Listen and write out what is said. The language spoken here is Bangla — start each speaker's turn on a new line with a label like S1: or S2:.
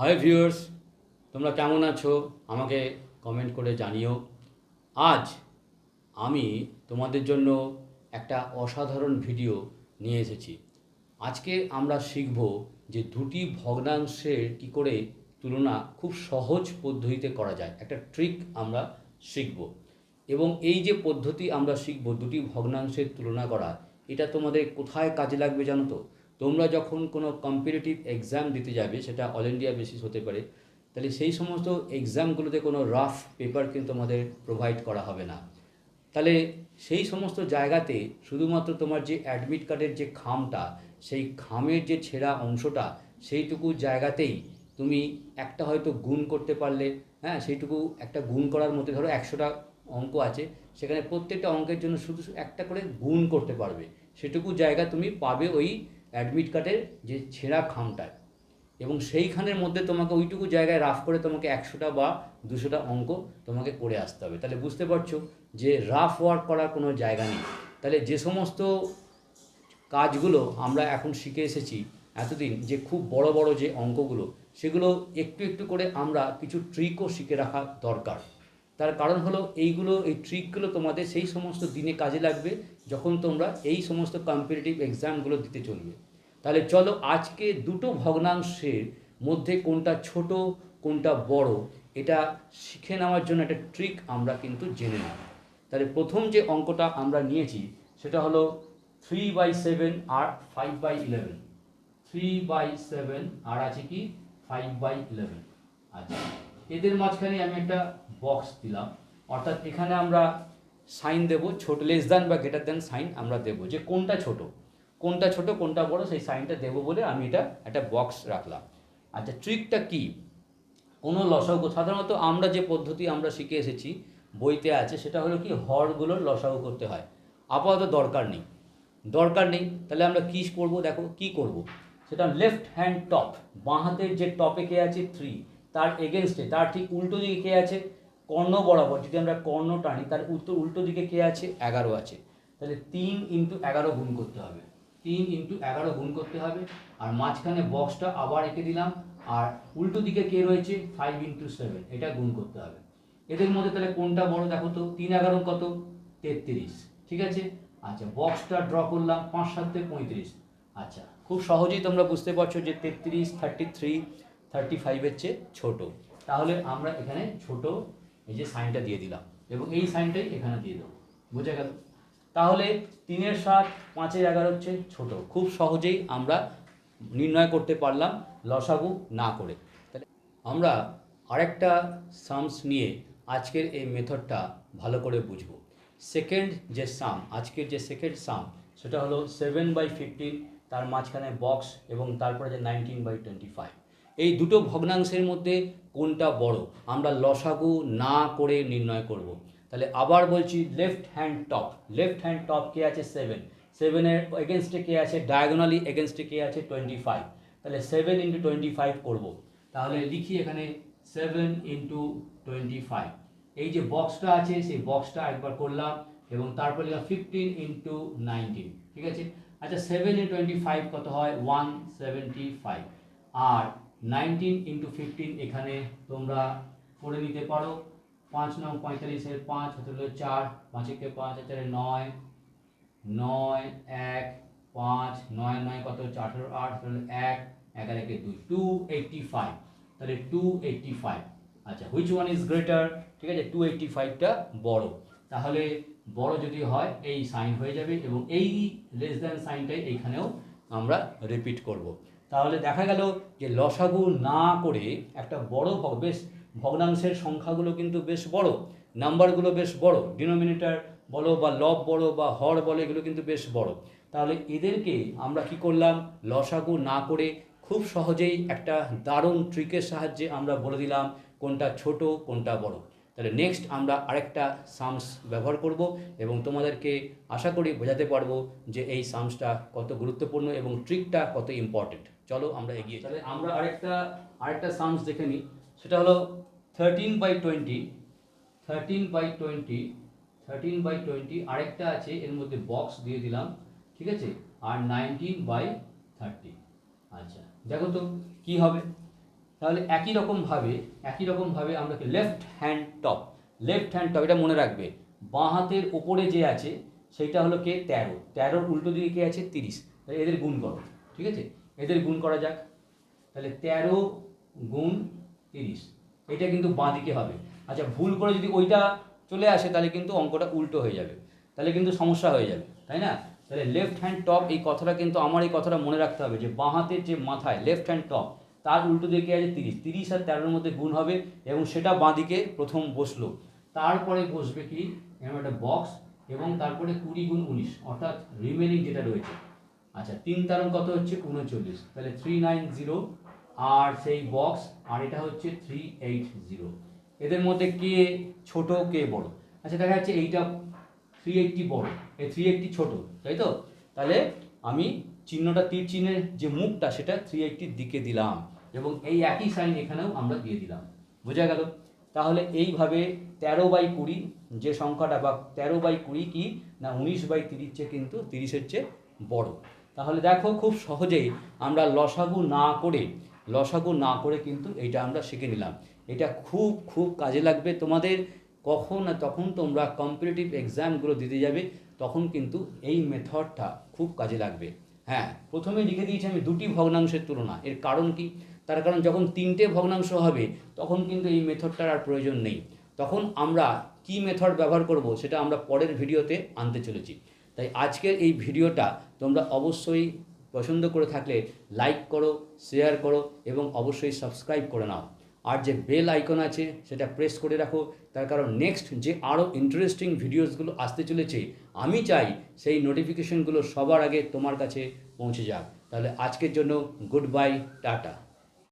S1: হাই ভিউয়ার্স তোমরা কেমন আছো? আমাকে কমেন্ট করে জানিও। আজ আমি তোমাদের জন্য একটা অসাধারণ ভিডিও নিয়ে এসেছি। আজকে আমরা শিখব যে দুটি ভগ্নাংশের কি করে তুলনা খুব সহজ পদ্ধতিতে করা যায়। একটা ট্রিক আমরা শিখব। এবং এই যে পদ্ধতি আমরা শিখব দুটি ভগ্নাংশের তুলনা করা, এটা তোমাদের কোথায় কাজে লাগবে জানো তো? তোমরা যখন কোনো কম্পিটিটিভ এক্সাম দিতে যাবে, সেটা অল ইন্ডিয়া বেসিস হতে পারে, তাহলে সেই সমস্ত এক্সামগুলোতে কোনো রাফ পেপার কিন্তু তোমাদের প্রোভাইড করা হবে না। তাহলে সেই সমস্ত জায়গাতে শুধুমাত্র তোমার যে অ্যাডমিট কার্ডের যে খামটা, সেই খামের যে ছেঁড়া অংশটা, সেইটুকু জায়গাতেই তুমি একটা হয়তো গুণ করতে পারলে হ্যাঁ সেইটুকু একটা গুণ করার মধ্যে ধরো একশোটা অঙ্ক আছে, সেখানে প্রত্যেকটা অঙ্কের জন্য শুধু একটা করে গুণ করতে পারবে, সেটুকু জায়গা তুমি পাবে ওই অ্যাডমিট কার্ডের যে ছেঁড়া খামটায় এবং সেইখানের মধ্যে তোমাকে ওইটুকু জায়গায় রাফ করে তোমাকে একশোটা বা দুশোটা অঙ্ক তোমাকে করে আসতে হবে। তাহলে বুঝতে পারছ যে রাফ ওয়ার্ক করার কোনো জায়গা নেই। তাহলে যে সমস্ত কাজগুলো আমরা এখন শিখে এসেছি এতদিন, যে খুব বড় বড় যে অঙ্কগুলো, সেগুলো একটু একটু করে আমরা কিছু ট্রিকও শিখে রাখা দরকার। তার কারণ হলো এইগুলো, এই ট্রিকগুলো তোমাদের সেই সমস্ত দিনে কাজে লাগবে যখন তোমরা এই সমস্ত কম্পিটিটিভ এক্সামগুলো দিতে চলবে। তাহলে চলো আজকে দুটো ভগ্নাংশের মধ্যে কোনটা ছোট, কোনটা বড়, এটা শিখে নেওয়ার জন্য একটা ট্রিক আমরা কিন্তু জেনে নেব। তাহলে প্রথম যে অঙ্কটা আমরা নিয়েছি, সেটা হলো three by seven R five by eleven three by seven আর আছে কি? ফাইভ বাই ইলেভেন আচ্ছা। এদের মাঝখানে আমি একটা বক্স দিলাম। অর্থাৎ এখানে আমরা সাইন দেব, ছোট লেস দ্যান বা গ্রেটার দ্যান সাইন আমরা দেব যে কোনটা ছোট। কোনটা ছোট, কোনটা বড়, সেই সাইনটা দেবো বলে আমি এটা একটা বক্স রাখলাম। আচ্ছা ট্রিকটা কি? কোনো লসাগু, সাধারণত আমরা যে পদ্ধতি আমরা শিখে এসেছি, বইতে আছে, সেটা হলো কি, হরগুলোর লসাগু করতে হয়। আপাতত দরকার নেই। দরকার নেই, তাহলে আমরা কী করব? দেখো, কি করব? সেটা লেফট হ্যান্ড টপ বাঁ হাতের যে টপে কে আছে থ্রি তার এগেনস্টে তার ঠিক উল্টো দিকে কে আছে? কর্ণ বরাবর, যদি আমরা কর্ণ টানি, তার উল্টো উল্টো দিকে কে আছে? এগারো আছে। তাহলে তিন ইন্টু এগারো গুণ করতে হবে। তিন ইন্টু এগারো গুণ করতে হবে। আর মাঝখানে বক্সটা আবার এঁকে দিলাম। আর উল্টো দিকে কে রয়েছে? ফাইভ ইন্টু সেভেন এটা গুণ করতে হবে। এদের মধ্যে তাহলে কোনটা বড় দেখো তো? তিন এগারো কত? তেত্রিশ। ঠিক আছে? আচ্ছা বক্সটা ড্র করলাম পাঁচ সাতে পঁয়ত্রিশ। আচ্ছা খুব সহজেই তোমরা বুঝতে পারছ যে তেত্রিশ থার্টি থ্রি থার্টি ফাইভের চেয়ে ছোটো। তাহলে আমরা এখানে ছোট এই যে সাইনটা দিয়ে দিলাম এবং এই সাইনটাই এখানে দিয়ে দেবো। বুঝে গেল? তাহলে তিনের সাত, পাঁচের এগারো হচ্ছে ছোট। খুব সহজেই আমরা নির্ণয় করতে পারলাম লসাগু না করে। তাহলে আমরা আরেকটা সামস নিয়ে আজকের এই মেথডটা ভালো করে বুঝব। সেকেন্ড যে সাম আজকের যে সেকেন্ড সাম সেটা হলো সেভেন বাই ফিফটিন তার মাঝখানে বক্স এবং তারপরে যে নাইনটিন বাই টোয়েন্টি ফাইভ এই দুটো ভগ্নাংশের মধ্যে কোনটা বড়? আমরা লসাগু না করে নির্ণয় করব। তাহলে আবার বলছি left hand top left hand top কে আছে সেভেন সেভেনের এগেনস্টে কে আছে? ডায়াগোনালি এগেনস্টে কে আছে? টোয়েন্টি ফাইভ তাহলে সেভেন ইন্টু টোয়েন্টি ফাইভ করব। তাহলে লিখি এখানে সেভেন ইন্টু টোয়েন্টি ফাইভ এই যে বক্সটা আছে, সেই বক্সটা একবার করলাম এবং তারপর লিখলাম ফিফটিন ইন্টু নাইনটিন ঠিক আছে? আচ্ছা সেভেন ইন্টু টোয়েন্টি ফাইভ কত হয়? ওয়ান সেভেন্টি ফাইভ আর নাইনটিন ইন্টু ফিফটিন এখানে তোমরা করে নিতে পারো। পাঁচ নং পঁয়তাল্লিশের পাঁচ, হতে হলো চার পাঁচেকে পাঁচ হাজারে নয় নয়, এক, পাঁচ, নয় নয় কত আঠেরো, আট তাহলে এক এগারো একে দুই টু এইটটি ফাইভ তাহলে টু এইটটি ফাইভ আচ্ছা হুইচ ওয়ান ইজ গ্রেটার ঠিক আছে টু এইটটি ফাইভটা বড়। তাহলে বড় যদি হয়, এই সাইন হয়ে যাবে এবং এই লেস দ্যান সাইনটাই এইখানেও আমরা রিপিট করব। তাহলে দেখা গেল যে লসাগু না করে একটা বড় বেশ ভগ্নাংশের সংখ্যাগুলো কিন্তু বেশ বড়, নাম্বারগুলো বেশ বড়, ডিনোমিনেটার বলো বা লব বড় বা হর বলো, এগুলো কিন্তু বেশ বড়। তাহলে এদেরকে আমরা কি করলাম? লসাগু না করে খুব সহজেই একটা দারুণ ট্রিকের সাহায্যে আমরা বলে দিলাম কোনটা ছোট, কোনটা বড়। তাহলে নেক্সট আমরা আরেকটা সামস ব্যবহার করব এবং তোমাদেরকে আশা করি বোঝাতে পারব যে এই সামসটা কত গুরুত্বপূর্ণ এবং ট্রিকটা কত ইম্পর্টেন্ট চলো আমরা এগিয়ে। তাহলে আমরা আরেকটা আরেকটা সামস দেখে নিই। সেটা হলো thirteen by twenty thirteen by twenty thirteen by twenty আরেকটা আছে, এর মধ্যে বক্স দিয়ে দিলাম, ঠিক আছে? আর নাইনটিন বাই থার্টি আচ্ছা দেখো তো কী হবে। তাহলে একই রকমভাবে একই রকমভাবে আমরা left hand top left hand top এটা মনে রাখবে। বাঁ হাতের ওপরে যে আছে, সেইটা হলো কে? তেরো। তেরোর উল্টো দিকে কে আছে? তিরিশ। তাহলে এদের গুণ করো, ঠিক আছে? এদের গুণ করা যাক। তাহলে তেরো গুণ তিরিশ। এটা কিন্তু বাঁ দিকে হবে। আচ্ছা ভুল করে যদি ওইটা চলে আসে, তাহলে কিন্তু অঙ্কটা উল্টো হয়ে যাবে। তাহলে কিন্তু সমস্যা হয়ে যাবে, তাই না? তাহলে লেফট হ্যান্ড টপ এই কথাটা কিন্তু আমার এই কথাটা মনে রাখতে হবে যে, বাঁ হাতের যে মাথায় লেফট হ্যান্ড টপ তার উল্টো দিকে আছে তিরিশ। তিরিশ আর তেরোর মধ্যে গুণ হবে এবং সেটা বাঁ দিকে প্রথম বসল। তারপরে বসবে কি? এরকম একটা বক্স এবং তারপরে কুড়ি গুণ উনিশ, অর্থাৎ রিমেনিং যেটা রয়েছে। আচ্ছা তিন তারণ কত হচ্ছে? উনচল্লিশ। তাহলে থ্রি নাইন জিরো আর সেই বক্স আর এটা হচ্ছে থ্রি এইট জিরো এদের মধ্যে কে ছোট, কে বড়? আচ্ছা দেখা যাচ্ছে এইটা থ্রি এইটটি বড়। এই থ্রি এইটটি ছোট, তাই তো? তাহলে আমি চিহ্নটা, তীর চিহ্নের যে মুখটা, সেটা থ্রি এইটটির দিকে দিলাম। এবং এই একই সাইন এখানেও আমরা দিয়ে দিলাম। বোঝা গেল? তাহলে এইভাবে তেরো বাই কুড়ি, যে সংখ্যাটা বা তেরো বাই কুড়ি কি? না, উনিশ বাই তিরিশ চেয়ে কিন্তু তিরিশের চেয়ে বড়। তাহলে দেখো খুব সহজেই আমরা লসাগু না করে, লসাগু না করে কিন্তু এটা আমরা শিখে নিলাম। এটা খুব খুব কাজে লাগবে তোমাদের। কখন তখন তোমরা কম্পিটিটিভ এক্সামগুলো দিতে যাবে, তখন কিন্তু এই মেথডটা খুব কাজে লাগবে। হ্যাঁ প্রথমে লিখে দিয়েছি আমি দুটি ভগ্নাংশের তুলনা। এর কারণ কি? তার কারণ যখন তিনটে ভগ্নাংশ হবে, তখন কিন্তু এই মেথডটার আর প্রয়োজন নেই। তখন আমরা কি মেথড ব্যবহার করব, সেটা আমরা পরের ভিডিওতে আনতে চলেছি। তাই আজকের এই ভিডিওটা তোমরা অবশ্যই পছন্দ করে থাকলে লাইক করো শেয়ার করো এবং অবশ্যই সাবস্ক্রাইব করে নাও। আর যে বেল আইকন আছে সেটা প্রেস করে রাখো। তার কারণ নেক্সট যে আরও ইন্টারেস্টিং ভিডিওসগুলো আসতে চলেছে, আমি চাই সেই নোটিফিকেশনগুলো সবার আগে তোমার কাছে পৌঁছে যাক। তাহলে আজকের জন্য গুড বাই টাটা।